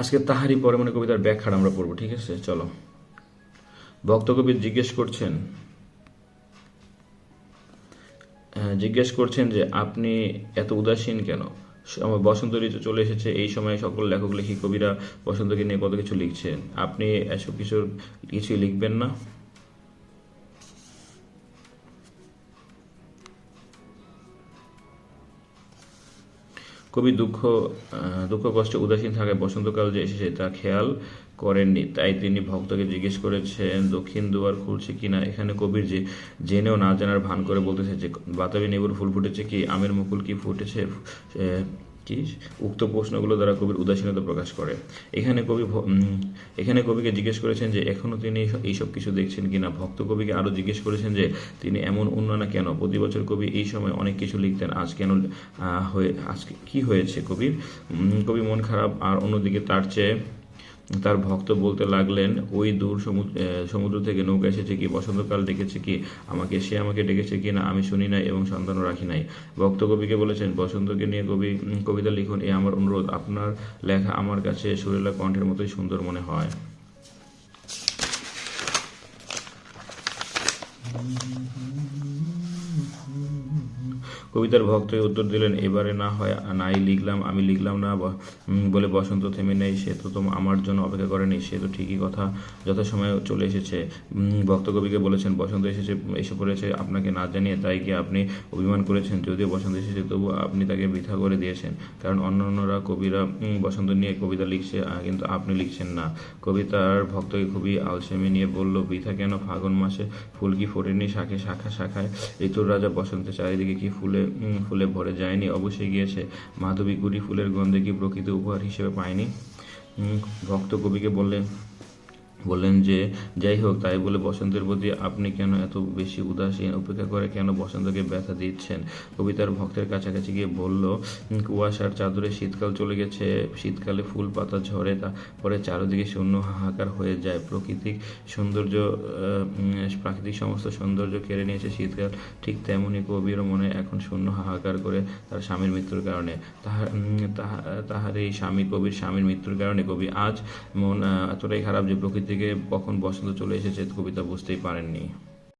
আজকে তাহারি পরে মানে কবিতার ব্যাখ্যাটা আমরা পড়ব, ঠিক আছে? চলো। ভক্তকবি জিজ্ঞেস করছেন জিজ্ঞেস করছেন যে, আপনি এত উদাসীন কেন? বসন্ত ঋতু চলে এসেছে, এই সময় সকল লেখক লেখি কবিরা বসন্তকে নিয়ে কত কিছু লিখছেন? আপনি এসব কিছু, কিছুই লিখবেন না? কবি দুঃখ দুঃখ, কষ্টে উদাসীন থাকায় বসন্তকাল যে এসেছে তা খেয়াল করেননি। তাই তিনি ভক্তকে জিজ্ঞেস করেছেন, দক্ষিণ দুয়ার খুলছে কিনা এখানে কবির যে জেনেও না জানার ভান করে বলতেছে যে, বাতাবি নেবুর ফুল ফুটেছে কি? আমের মুকুল কি ফুটেছে? কি উক্ত প্রশ্নগুলো দ্বারা কবির উদাসীনতা প্রকাশ করে। এখানে কবি এখানে কবিকে জিজ্ঞেস করেছেন যে এখনও তিনি এইসব- কিছু দেখছেন কিনা? ভক্ত কবিকে আরও জিজ্ঞেস করেছেন যে, তিনি এমন উন্নয়না কেন? প্রতি বছর কবি এই সময় অনেক কিছু লিখতেন। আজ কেন হয়ে আজকে কি হয়েছে কবির? কবি মন খারাপ আর অন্যদিকে তার চেয়ে তার ভক্ত বলতে লাগলেন, ওই দূর সমুদ্র থেকে নৌকা এসেছে কি? বসন্তকাল ডেকেছে কি? আমাকে, সে আমাকে ডেকেছে কি না? আমি শুনি নাই এবং সন্তানও রাখি নাই। ভক্ত কবিকে বলেছেন, বসন্তকে নিয়ে কবি, কবিতা লিখুন, এ আমার অনুরোধ। আপনার লেখা আমার কাছে সুরেলা কণ্ঠের মতোই সুন্দর মনে হয়। কবিতার ভক্ত উত্তর দিলেন, এবারে না হয় নাই লিখলাম, আমি লিখলাম না বলে বসন্ত থেমে নেই, সে তো আমার জন্য অপেক্ষা করেনি, সে তো ঠিকই কথা যথাসময়ে চলে এসেছে। ভক্ত কবিকে বলেছেন, বসন্ত এসেছে, এসে পড়েছে আপনাকে না জানিয়ে তাই কি আপনি অভিমান করেছেন? যদিও বসন্ত এসেছে, তবু আপনি তাকে বৃথা করে দিয়েছেন। কারণ অন্যান্যরা কবিরা বসন্ত নিয়ে কবিতা লিখছে কিন্তু আপনি লিখছেন না। কবিতার ভক্তকে খুবই আলসেমি নিয়ে বলল, বৃথা কেন? ফাগুন মাসে ফুল কি ফোটেনি শাখে শাখা শাখায়? ঋতুর রাজা বসন্তের চারিদিকে কি ফুলে ফুলে ভরে যায়নি। অবশ্যই গিয়েছে। মাধবী গুড়ি ফুলের গন্ধে কি প্রকৃত উপহার হিসেবে পায়নি? ভক্ত কবিকে বললেন বললেন যে, যাই হোক, তাই বলে বসন্তের প্রতি আপনি কেন এত বেশি উদাসীন? উপেক্ষা করে কেন বসন্তকে ব্যথা দিচ্ছেন? কবিতার ভক্তের কাছাকাছি গিয়ে বলল কুয়াশার চাদরে শীতকাল চলে গেছে। শীতকালে ফুল পাতা ঝরে তারপরে চারিদিকে শূন্য হাহাকার হয়ে যায়। প্রকৃতিক সৌন্দর্য প্রাকৃতিক সমস্ত সৌন্দর্য কেড়ে নিয়েছে শীতকাল। ঠিক তেমনই কবির মনে এখন শূন্য হাহাকার করে তার স্বামীর মৃত্যুর কারণে। তাহার তাহা- তাহার এই স্বামী কবির স্বামীর মৃত্যুর কারণে কবি আজ মন এতটাই খারাপ যে প্রকৃতিকে কখন বসন্ত চলে এসেছে কবিতা বুঝতেই পারেননি।